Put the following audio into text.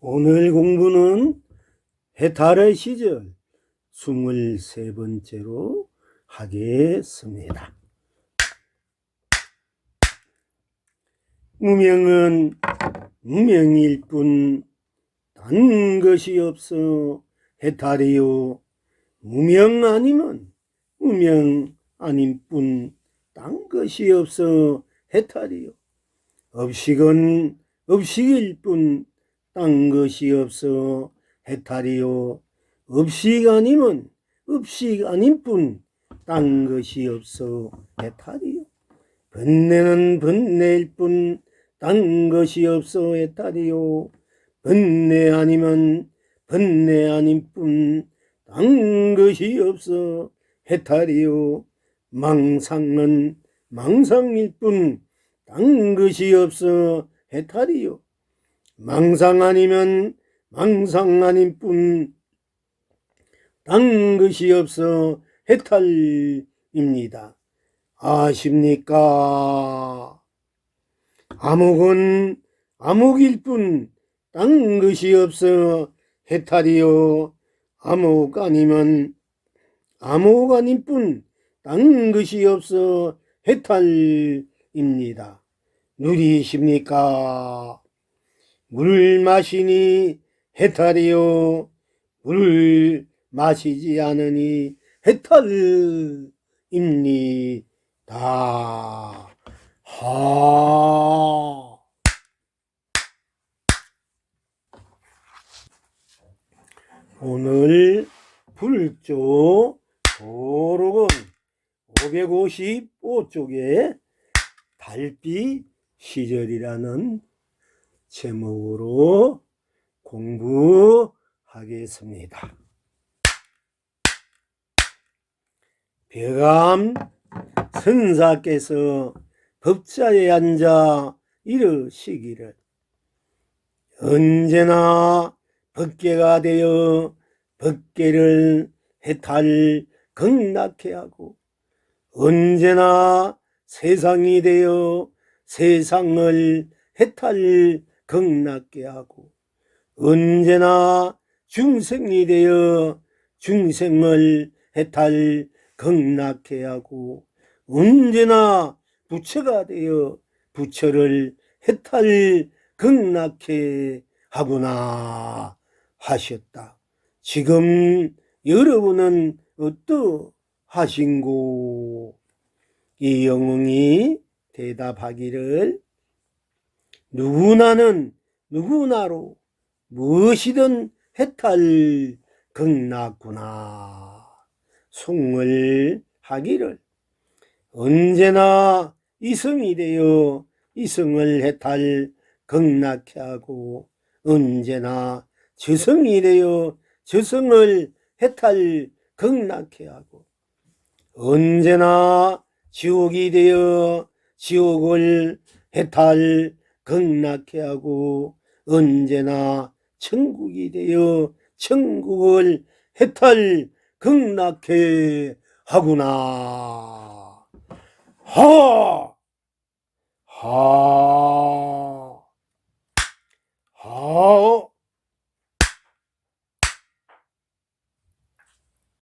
오늘 공부는 해탈의 시절 23번째로 하겠습니다. 무명은 무명일 뿐딴 것이 없어 해탈이요. 무명 아니면 무명 아닌 뿐 딴 것이 없어 해탈이요. 업식은 업식일 뿐 딴 것이 없어 해탈이요. 업식 아니면 업식 아닌 뿐딴 것이 없어 해탈이요. 번뇌는 번뇌일 뿐딴 것이 없어 해탈이요. 번뇌 아니면 번뇌 아닌 뿐딴 것이 없어 해탈이요. 망상은 망상일 뿐딴 것이 없어 해탈이요. 망상 아니면 망상 아닌 뿐딴 것이 없어 해탈입니다. 아십니까? 암흑은 암흑일 뿐딴 것이 없어 해탈이요. 암흑 아니면 암흑 아닌 뿐딴 것이 없어 해탈입니다. 누리십니까? 물 마시니 해탈이요. 물 마시지 않으니 해탈입니다. 하. 오늘 불조 도록은 555쪽에 달빛 시절이라는 제목으로 공부하겠습니다. 벼감 선사께서 법자에 앉아 이르시기를 언제나 법계가 되어 법계를 해탈 극락해 하고 언제나 세상이 되어 세상을 해탈 극락해 하고 언제나 중생이 되어 중생을 해탈 극락해 하고 언제나 부처가 되어 부처를 해탈 극락해 하구나 하셨다. 지금 여러분은 어떠하신고? 이 영웅이 대답하기를 누구나는 누구나로 무엇이든 해탈 극락구나. 송을 하기를 언제나 이성이 되어 이성을 해탈 극락해 하고 언제나 저성이 되어 저성을 해탈 극락해 하고 언제나 지옥이 되어 지옥을 해탈 극락해 하고 언제나 천국이 되어 천국을 해탈 극락해 하구나. 하! 하! 하!